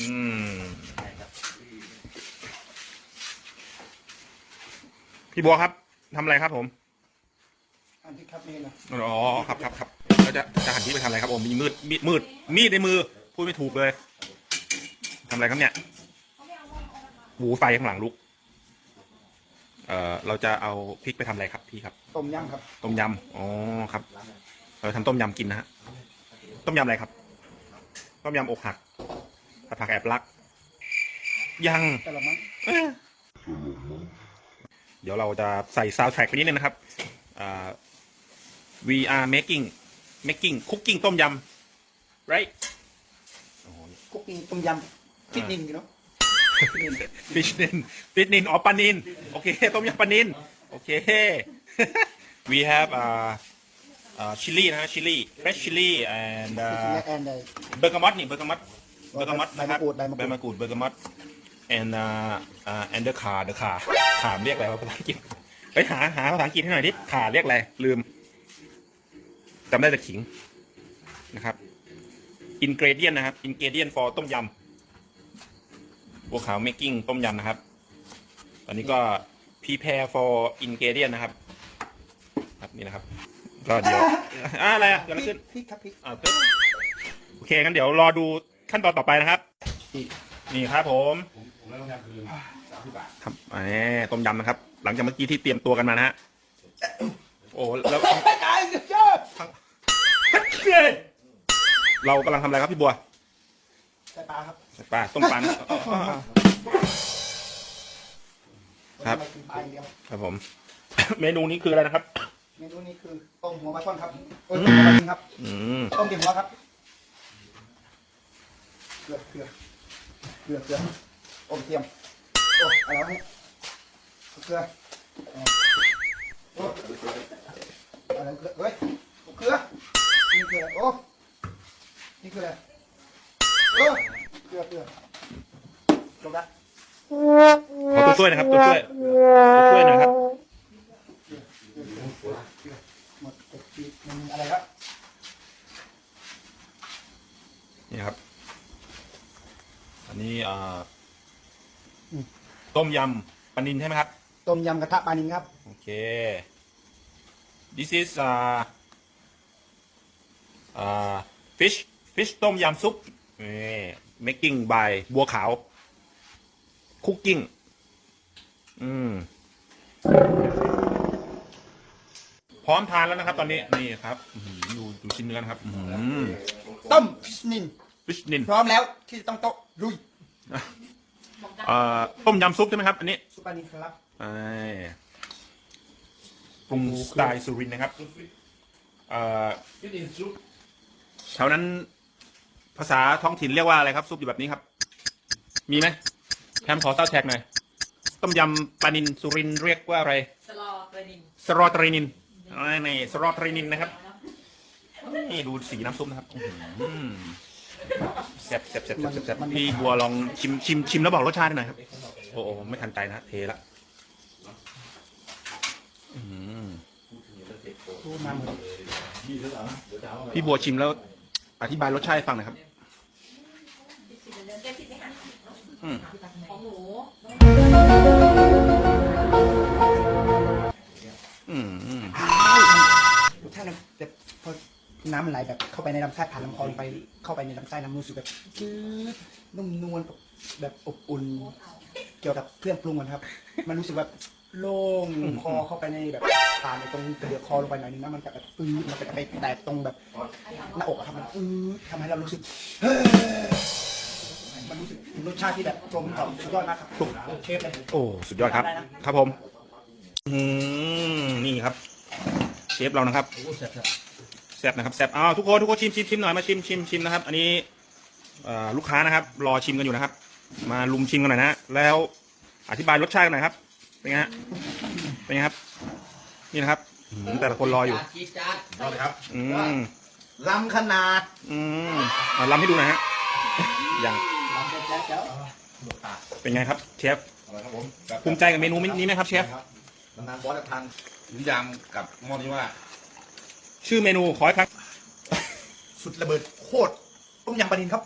อืมพี่บัวครับทำอะไรครับผมอันที่ครับนี่นะอ๋อครับครับครับแล้วจะจะหันที่ไปทำอะไรครับผมมีมืดมีดมืดมีดในมือพูดไม่ถูกเลยทำอะไรครับเนี่ยหูไฟข้างหลังลุก เอ่อเราจะเอาพริกไปทำอะไรครับพี่ครับ ต้มยำครับ ต้มยำอ๋อครับ เราทำต้มยำกินนะฮะต้มยำอะไรครับ ต้มยำอกหัก ผัดผักแอบรัก ยังกะละมังเอ้ยเดี๋ยวเราจะใส่ซาวด์แทร็กไปนิดนึงนะครับอ่า we are making making cooking ต้มยำ right อ๋อคุกกิ้งต้มยำคิดนินอยู่เนาะคิดนินฟิชนินฟิชนินอ๋อปลานินโอเค ต้มยำปลานินโอเค we have uh uh chili นะฮะ chili fresh chili and แอน uh แอนได้ เบอร์กามอตนี่เบอร์กามอตเบอร์กามอตใบนะคมะรับกรูดใบมะกใบรูดมะกรูดเบอร์กามอต and uh uh and the car the car ถามเรียกอะไรวะภาษาอังกฤษไปหาหาภาษาอังกฤษให้หน่อยดิขาเรียกอะไรลืมจำได้แต่ขิงนะครับ ingredient นะครับ ingredient for ต้มยำบัวขาว making ต้มยำนะครับ ตอนนี้ก็ prepare for ingredient นะครับ ครับนี่นะครับ ก็เดี๋ยวอะอะไรอะเกิดอะไรขึ้นพริกครับพริกอ่าปึ๊บโอเคงั้นเดี๋ยวรอดู ขั้นตอนต่อไปนะครับ นี่ครับผมครับแหมต้มยำนะครับ หลังจากเมื่อกี้ที่เตรียมตัวกันมานะฮะโอ้แล้วตายเจ้าเรากำลังทำอะไรครับพี่บัวใส่ปลาครับใส่ปลาต้มปลานะอ๋ออ๋ออ๋อครับไม่กินปลาอย่างเดียวครับผม เมนูนี้คืออะไรนะครับ เมนูนี้คือต้มหัวปลาช่อนครับเออต้มหัวปลาช่อนครับอืมต้มเดี่ยวหัวครับเก ลือเกลือเกลือเกลือต้มเทียมโอ้อะไรวะเนี่ยเกลือโอ้อะไรเกลือเฮ้ยเกลือนี่คือโอ้นี่คือโอ้เกลือเกลือจบละขอตัวช่วยนะครับตัวช่วยตัวช่วยหน่อยครับ หมดเจ็ดปีมันมีอะไรครับ นี่ครับ อันนี้อ่าต้มยำปลานินใช่ไหมครับ ต้มยำกระทะปลานิลครับ โอเค this is uh uh fish fish ต้มยำซุปนี่ making by บัวขาว cooking อืม พร้อมทานแล้วนะครับตอนนี้ นี่ครับ อื้อหือดูดูชิ้นเนื้อนะครับ อื้อหือต้มพิชนิน fish นินพร้อมแล้วที่จะต้องโต๊ะลุยเอ่อต้มยำซุปใช่ไหมครับ อันนี้ซุปปลานิลครับไอ้ปรุงสไตล์สุรินทร์นะครับเอ่อแถวนั้น ภาษาท้องถิ่นเรียกว่าอะไรครับ ซุปอยู่แบบนี้ครับ มีไหมแคมขอเต้าแท็กหน่อยต้มยำปลานินสุรินทร์เรียกว่าอะไร สลอเปนินสรอตรีนินนี่สรอตรีนินนะครับนี่ดูสีน้ำซุปนะครับอื้อหือ แซ่บแซ่บแซ่บแซ่บแซ่บพี่บัวลองชิมชิมชิมแล้วบอกรสชาติหน่อยครับ โอ้โหไม่ทันใจนะเทละอื้อหือดูมาเหมือนพี่บัวชิมแล้วอธิบายรสชาติให้ฟังหน่อยครับอืมของหนู น้ำมันไหลแบบเข้าไปในลำไส้ผ่านลำคอลงไปเข้าไปในลำไส้น้ำรู้สึกแบบจืดนุ่มนวลแบบอบอุ่น เกี่ยวกับเครื่องปรุงมันครับ มันรู้สึกแบบโล่งคอเข้าไปในแบบผ่านในตรงกระเดือกคอลงไปหน่อยนึงนะมันแบบปื้ดมันจะไปแตกตรงแบบหน้าอกอะครับมันปื้ดทำให้เรารู้สึก มันรู้สึกรสชาติที่แบบกลมกล่อมสุดยอดมากครับเชฟเลย โอ้ สุดยอดครับครับผม อืมนี่ครับ เชฟเรานะครับแซ่บ นะครับแซ่บอ้าวทุกคนทุกคนชิมชิมชิมหน่อยมาชิมชิมชิมนะครับ อันนี้เอ่อลูกค้านะครับ รอชิมกันอยู่นะครับ มาลุมชิมกันหน่อยนะแล้วอธิบายรสชาติกันหน่อยครับเป็นไงฮะเป็นไงครับ นี่นะครับอืมแต่ละคนรออยู่จีจัดรอเลยครับอืมลำขนาด อืมมาลำให้ดูหน่อยฮะอย่างลำแจ๊ะแจ๊ะเป็นไงครับเชฟอร่อยครับผมภูมิใจกับเมนูนี้ไหมครับเชฟนานๆบอสจะทานนิยามกับหม้อนี้ว่า ชื่อเมนูขออีกครั้ง สุดระเบิดโคตรต้มยำปลานินครับ